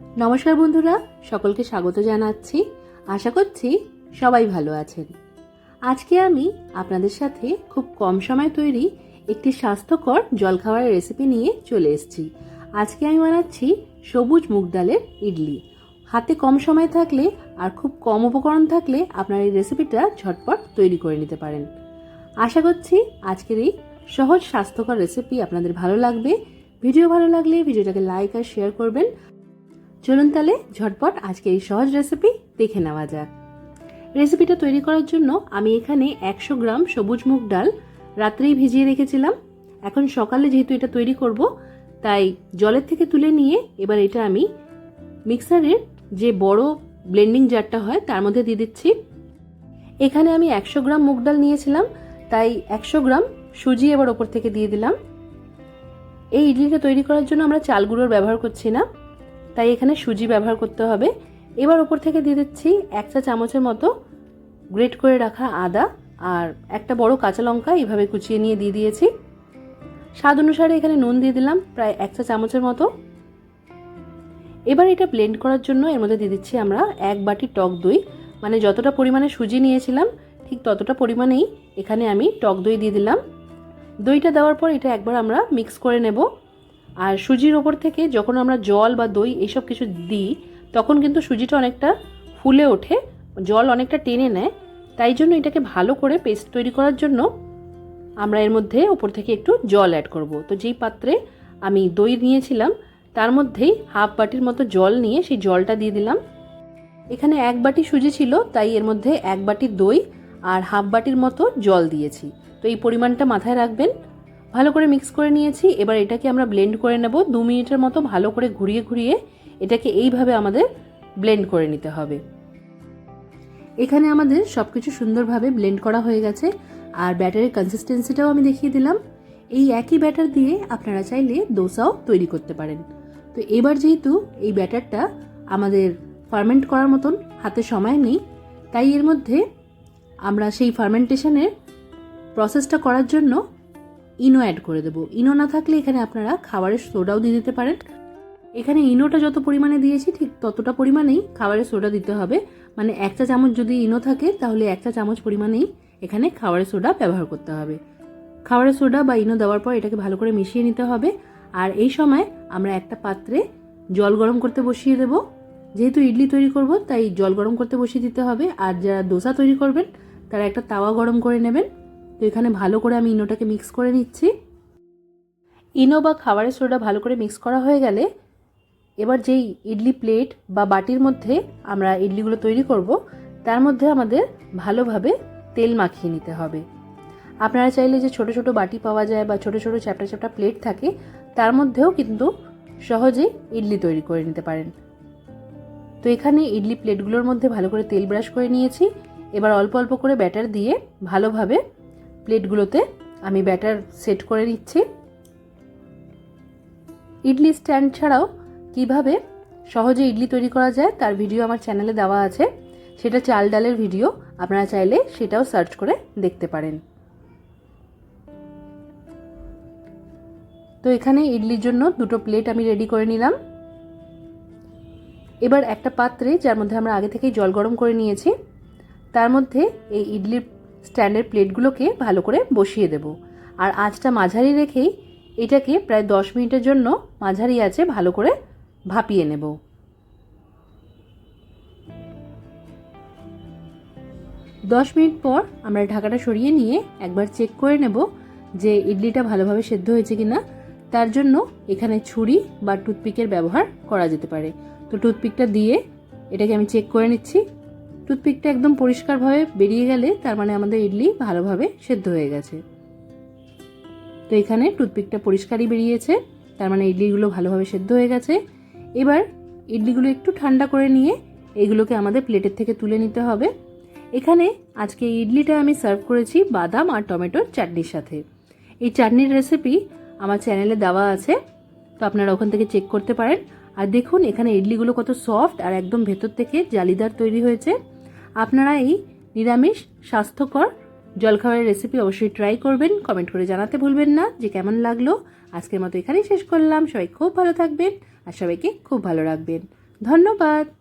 নমস্কার বন্ধুরা, সকলকে স্বাগত জানাচ্ছি। আশা করছি সবাই ভালো আছেন। আজকে আমি আপনাদের সাথে খুব কম সময় তৈরি একটি স্বাস্থ্যকর জলখাবারের রেসিপি নিয়ে চলে এসেছি। আজকে আমি বানাচ্ছি সবুজ মুগ ডালের ইডলি। হাতে কম সময় থাকলে আর খুব কম উপকরণ থাকলে আপনার এই রেসিপিটা ঝটপট তৈরি করে নিতে পারেন। আশা করছি আজকের এই সহজ স্বাস্থ্যকর রেসিপি আপনাদের ভালো লাগবে। ভিডিও ভালো লাগলে ভিডিওটাকে লাইক আর শেয়ার করবেন। চলুন তাহলে ঝটপট আজকে এই সহজ রেসিপি দেখে নেওয়া যাক। রেসিপিটা তৈরি করার জন্য আমি এখানে একশো গ্রাম সবুজ মুগ ডাল রাত্রেই ভিজিয়ে রেখেছিলাম। এখন সকালে যেহেতু এটা তৈরি করব, তাই জলের থেকে তুলে নিয়ে এবার এটা আমি মিক্সারের যে বড় ব্লেন্ডিং জারটা হয়, তার মধ্যে দিয়ে দিচ্ছি। এখানে আমি একশো গ্রাম মুগ ডাল নিয়েছিলাম, তাই একশো গ্রাম সুজি এবার ওপর থেকে দিয়ে দিলাম। এই ইডলিটা তৈরি করার জন্য আমরা চাল গুঁড়োর ব্যবহার করছি না। তাই এখানে সুজি ব্যবহার করতে হবে। এবার ওপর থেকে দিয়ে দিচ্ছি এক চা চামচের মতো গ্রেট করে রাখা আদা আর একটা বড় কাঁচা লঙ্কা এইভাবে কুচিয়ে নিয়ে দিয়ে দিয়েছি। স্বাদ অনুসারে এখানে নুন দিয়ে দিলাম, প্রায় এক চা চামচের মতো। এবার এটা ব্লেন্ড করার জন্য এর মধ্যে দিয়ে দিচ্ছি আমরা এক বাটি টক দই। মানে যতটা পরিমাণে সুজি নিয়েছিলাম, ঠিক ততটা পরিমাণেই এখানে আমি টক দই দিয়ে দিলাম। দইটা দেওয়ার পর এটা একবার আমরা মিক্স করে নেব। আর সুজির ওপর থেকে যখন আমরা জল বা দই এইসব কিছু দিই, তখন কিন্তু সুজিটা অনেকটা ফুলে ওঠে, জল অনেকটা টেনে নেয়। তাই জন্য এটাকে ভালো করে পেস্ট তৈরি করার জন্য আমরা এর মধ্যে ওপর থেকে একটু জল অ্যাড করব। তো যেই পাত্রে আমি দই নিয়েছিলাম, তার মধ্যেই হাফ বাটির মতো জল নিয়ে সেই জলটা দিয়ে দিলাম। এখানে এক বাটি সুজি ছিল, তাই এর মধ্যে এক বাটি দই আর হাফ বাটির মতো জল দিয়েছি। তো এই পরিমাণটা মাথায় রাখবেন। ভালো করে মিক্স করে নিয়েছি। এবার এটাকে আমরা ব্লেন্ড করে নেব। দু মিনিটের মতো ভালো করে ঘুরিয়ে ঘুরিয়ে এটাকে এইভাবে আমাদের ব্লেন্ড করে নিতে হবে। এখানে আমাদের সব কিছু সুন্দরভাবে ব্লেন্ড করা হয়ে গেছে। আর ব্যাটারের কনসিস্টেন্সিটাও আমি দেখিয়ে দিলাম। এই একই ব্যাটার দিয়ে আপনারা চাইলে দোসাও তৈরি করতে পারেন। তো এবার যেহেতু এই ব্যাটারটা আমাদের ফার্মেন্ট করার মতন হাতে সময় নেই, তাই এর মধ্যে আমরা সেই ফার্মেন্টেশনের প্রসেসটা করার জন্য ইনো অ্যাড করে দেবো। ইনো না থাকলে এখানে আপনারা খাবারের সোডাও দিয়ে দিতে পারেন। এখানে ইনোটা যত পরিমাণে দিয়েছি, ঠিক ততটা পরিমাণেই খাবারের সোডা দিতে হবে। মানে এক চা চামচ যদি ইনো থাকে, তাহলে এক চা চামচ পরিমাণেই এখানে খাবারের সোডা ব্যবহার করতে হবে। খাবারের সোডা বা ইনো দেওয়ার পর এটাকে ভালো করে মিশিয়ে নিতে হবে। আর এই সময় আমরা একটা পাত্রে জল গরম করতে বসিয়ে দেব। যেহেতু ইডলি তৈরি করব, তাই জল গরম করতে বসিয়ে দিতে হবে। আর যারা দোসা তৈরি করবেন, তারা একটা তাওয়া গরম করে নেবেন। তো এখানে ভালো করে আমি ইনোটাকে মিক্স করে নিচ্ছি। ইনো বা খাবারের সোডা ভালো করে মিক্স করা হয়ে গেলে এবার যেই ইডলি প্লেট বা বাটির মধ্যে আমরা ইডলিগুলো তৈরি করব, তার মধ্যে আমাদের ভালোভাবে তেল মাখিয়ে নিতে হবে। আপনারা চাইলে যে ছোট ছোট বাটি পাওয়া যায় বা ছোট ছোট চ্যাপটা চ্যাপটা প্লেট থাকে, তার মধ্যেও কিন্তু সহজেই ইডলি তৈরি করে নিতে পারেন। তো এখানে ইডলি প্লেটগুলোর মধ্যে ভালো করে তেল ব্রাশ করে নিয়েছি। এবার অল্প অল্প করে ব্যাটার দিয়ে ভালোভাবে প্লেটগুলোতে আমি ব্যাটার সেট করে নিচ্ছি। ইডলি স্ট্যান্ড ছাড়াও কীভাবে সহজে ইডলি তৈরি করা যায় তার ভিডিও আমার চ্যানেলে দেওয়া আছে। সেটা চাল ডালের ভিডিও, আপনারা চাইলে সেটাও সার্চ করে দেখতে পারেন। তো এখানে ইডলির জন্য দুটো প্লেট আমি রেডি করে নিলাম। এবার একটা পাত্রে, যার মধ্যে আমরা আগে থেকেই জল গরম করে নিয়েছি, তার মধ্যে এই ইডলির স্ট্যান্ডের প্লেটগুলোকে ভালো করে বসিয়ে দেব। আর আঁচটা মাঝারি রেখেই এটাকে প্রায় দশ মিনিটের জন্য মাঝারি আছে ভালো করে ভাপিয়ে নেব। দশ মিনিট পর আমরা ঢাকাটা সরিয়ে নিয়ে একবার চেক করে নেব যে ইডলিটা ভালোভাবে সেদ্ধ হয়েছে কিনা। তার জন্য এখানে ছুরি বা টুথপিকের ব্যবহার করা যেতে পারে। তো টুথপিকটা দিয়ে এটাকে আমি চেক করে নিচ্ছি। টুথপিকটা একদম পরিষ্কারভাবে বেরিয়ে গেলে তার মানে আমাদের ইডলি ভালোভাবে সেদ্ধ হয়ে গেছে। তো এখানে টুথপিকটা পরিষ্কারই বেরিয়েছে, তার মানে ইডলিগুলো ভালোভাবে সেদ্ধ হয়ে গেছে। এবার ইডলিগুলো একটু ঠান্ডা করে নিয়ে এগুলোকে আমাদের প্লেটের থেকে তুলে নিতে হবে। এখানে আজকে ইডলিটা আমি সার্ভ করেছি বাদাম আর টমেটোর চাটনির সাথে। এই চাটনির রেসিপি আমার চ্যানেলে দেওয়া আছে, তো আপনারা ওখান থেকে চেক করতে পারেন। আর দেখুন, এখানে ইডলিগুলো কত সফট আর একদম ভেতর থেকে জালিদার তৈরি হয়েছে। আপনারা এই নিরামিষ, স্বাস্থ্যকর জলখাবারের রেসিপি অবশ্যই ট্রাই করবেন। কমেন্ট করে জানাতে ভুলবেন না যে কেমন লাগল। আজকের মতো এখানেই শেষ করলাম। সবাই খুব ভালো থাকবেন আর সবাইকে খুব ভালো রাখবেন। ধন্যবাদ।